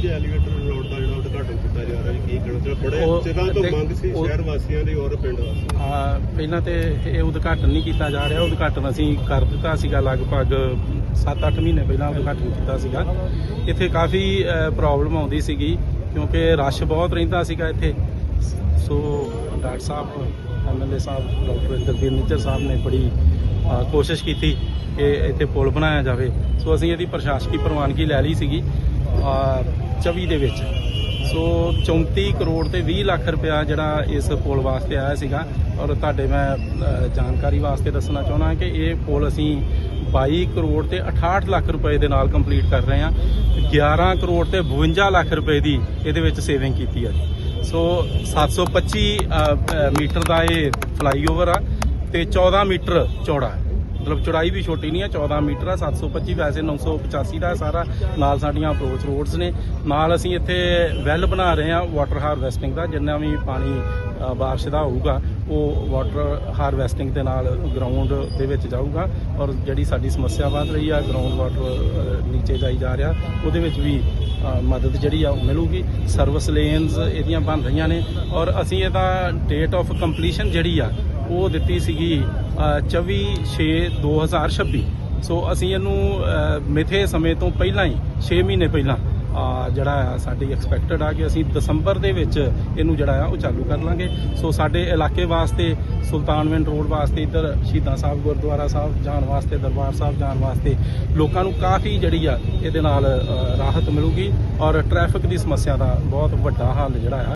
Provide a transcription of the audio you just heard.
ਅੱਜ elevator road ਦਾ ਜਿਹੜਾ ਉਦਘਾਟਨ ਕੀਤਾ ਜਾ ਰਿਹਾ ਹੈ ਕੀ ਕਹਿਣਾ ਚਾਹੁੰਦੇ ਬੜੇ ਉਹ- ਚਿਰਾਂ ਤੋਂ ਤੇ- ਮੰਗ ਸੀ ਉਹ- ਸ਼ਹਿਰ ਵਾਸੀਆਂ ਦੀ ਔਰ ਪਿੰਡ ਵਾਸੀਆਂ ਦੀ। ਆ ਪਹਿਲਾਂ ਤੇ ਇਹ ਉਦਘਾਟਨ ਨਹੀਂ ਕੀਤਾ ਜਾ ਰਿਹਾ। ਉਦਘਾਟਨ ਅਸੀਂ ਕਰ ਦਿੱਤਾ ਸੀਗਾ ਲਗਭਗ 7-8 ਮਹੀਨੇ ਪਹਿਲਾਂ ਉਦਘਾਟਨ ਕੀਤਾ ਸੀਗਾ। ਇੱਥੇ ਕਾਫੀ ਪ੍ਰੋਬਲਮ ਆਉਂਦੀ ਸੀਗੀ ਕਿਉਂਕਿ ਰਸ਼ ਬਹੁਤ ਰਹਿੰਦਾ ਸੀਗਾ ਇੱਥੇ। ਸੋ ਡਾਕਟਰ ਸਾਹਿਬ ਐਮਐਲਏ ਸਾਹਿਬ ਡਾਕਟਰ ਦਲਬੀਰ ਨਿੱਜਰ ਸਾਹਿਬ ਨੇ ਬੜੀ ਕੋਸ਼ਿਸ਼ ਕੀਤੀ ਕਿ ਇੱਥੇ ਪੁਲ ਬਣਾਇਆ ਜਾਵੇ। ਸੋ ਅਸੀਂ ਇਹਦੀ ਪ੍ਰਸ਼ਾਸਕੀ ਪ੍ਰਵਾਨਗੀ ਲੈ ਲਈ ਸੀਗੀ। ਅ, 24 ਦੇ ਵਿੱਚ। ਸੋ 34 ਕਰੋੜ ਤੇ 20 ਲੱਖ ਰੁਪਇਆ ਜਿਹੜਾ ਇਸ ਪੁਲ ਵਾਸਤੇ ਆਇਆ ਸੀਗਾ। ਔਰ ਤੁਹਾਡੇ ਮੈਂ ਜਾਣਕਾਰੀ ਵਾਸਤੇ ਦੱਸਣਾ ਚਾਹੁੰਦਾ ਕਿ ਇਹ ਪੁਲ ਅਸੀਂ 22 ਕਰੋੜ ਤੇ 68 ਲੱਖ ਰੁਪਏ ਦੇ ਨਾਲ ਕੰਪਲੀਟ ਕਰ ਰਹੇ ਹਾਂ। 11 ਕਰੋੜ ਤੇ 52 ਲੱਖ ਰੁਪਏ ਦੀ ਇਹਦੇ ਵਿੱਚ ਸੇਵਿੰਗ ਕੀਤੀ ਹੈ ਸੋ 725 ਅ, ਅ, ਮੀਟਰ ਦਾ ਇਹ ਫਲਾਈਓਵਰ ਆ ਤੇ 14 ਮੀਟਰ ਚੌੜਾ ਹੈ। ਮਤਲਬ ਚੌੜਾਈ ਵੀ ਛੋਟੀ ਨਹੀਂ ਹੈ 14 ਮੀਟਰ ਆ 725 ਵੈਸੇ 985 ਦਾ ਸਾਰਾ ਨਾਲ ਸਾਡੀਆਂ ਅਪਰੋਚ ਰੋਡਸ ਨੇ। ਨਾਲ ਅਸੀਂ ਇੱਥੇ ਵੈਲ ਬਣਾ ਰਹੇ ਹਾਂ ਵਾਟਰ ਹਾਰਵੈਸਟਿੰਗ ਦਾ, ਜਿੰਨਾ ਵੀ ਪਾਣੀ ਬਾਰਿਸ਼ ਦਾ ਹੋਊਗਾ, ਉਹ ਵਾਟਰ ਹਾਰਵੈਸਟਿੰਗ ਦੇ ਨਾਲ ਗਰਾਊਂਡ ਦੇ ਵਿੱਚ ਜਾਊਗਾ ਔਰ ਜਿਹੜੀ ਸਾਡੀ ਸਮੱਸਿਆ ਵੱਧ ਰਹੀ ਆ ਗਰਾਊਂਡ ਵਾਟਰ ਨੀਚੇ ਜਾਈ ਜਾ ਰਿਹਾ, ਉਹਦੇ ਵਿੱਚ ਵੀ ਮਦਦ ਜਿਹੜੀ ਆ ਉਹ ਮਿਲੂਗੀ। ਸਰਵਿਸ ਲੇਨਸ ਇਹਦੀਆਂ ਬਣ ਰਹੀਆਂ ਨੇ ਔਰ ਅਸੀਂ ਇਹਦਾ ਡੇਟ ਆਫ ਕੰਪਲੀਸ਼ਨ ਜਿਹੜੀ ਆ ਉਹ ਦਿੱਤੀ ਸੀਗੀ ਅ, 24 6 2026 ਸੋ ਅਸੀਂ ਇਹਨੂੰ ਮਿਥੇ ਸਮੇਂ ਤੋਂ ਪਹਿਲਾਂ ਹੀ 6 ਮਹੀਨੇ ਪਹਿਲਾਂ ਜਿਹੜਾ ਆ ਸਾਡੀ ਐਕਸਪੈਕਟਡ ਆ ਕਿ ਅਸੀਂ ਦਸੰਬਰ ਦੇ ਵਿੱਚ ਇਹਨੂੰ ਜਿਹੜਾ ਆ ਉਹ ਚਾਲੂ ਕਰ ਲਾਂਗੇ। ਸੋ ਸਾਡੇ ਇਲਾਕੇ ਵਾਸਤੇ ਸੁਲਤਾਨਵਿੰਡ ਰੋਡ ਵਾਸਤੇ ਇੱਧਰ ਸ਼ਹੀਦਾਂ ਸਾਹਿਬ ਗੁਰਦੁਆਰਾ ਸਾਹਿਬ ਜਾਣ ਵਾਸਤੇ ਦਰਬਾਰ ਸਾਹਿਬ ਜਾਣ ਵਾਸਤੇ ਲੋਕਾਂ ਨੂੰ ਕਾਫੀ ਜਿਹੜੀ ਆ ਇਹਦੇ ਨਾਲ ਰਾਹਤ ਮਿਲੂਗੀ ਔਰ ਟ੍ਰੈਫਿਕ ਦੀ ਸਮੱਸਿਆ ਦਾ ਬਹੁਤ ਵੱਡਾ ਹੱਲ ਜਿਹੜਾ ਆ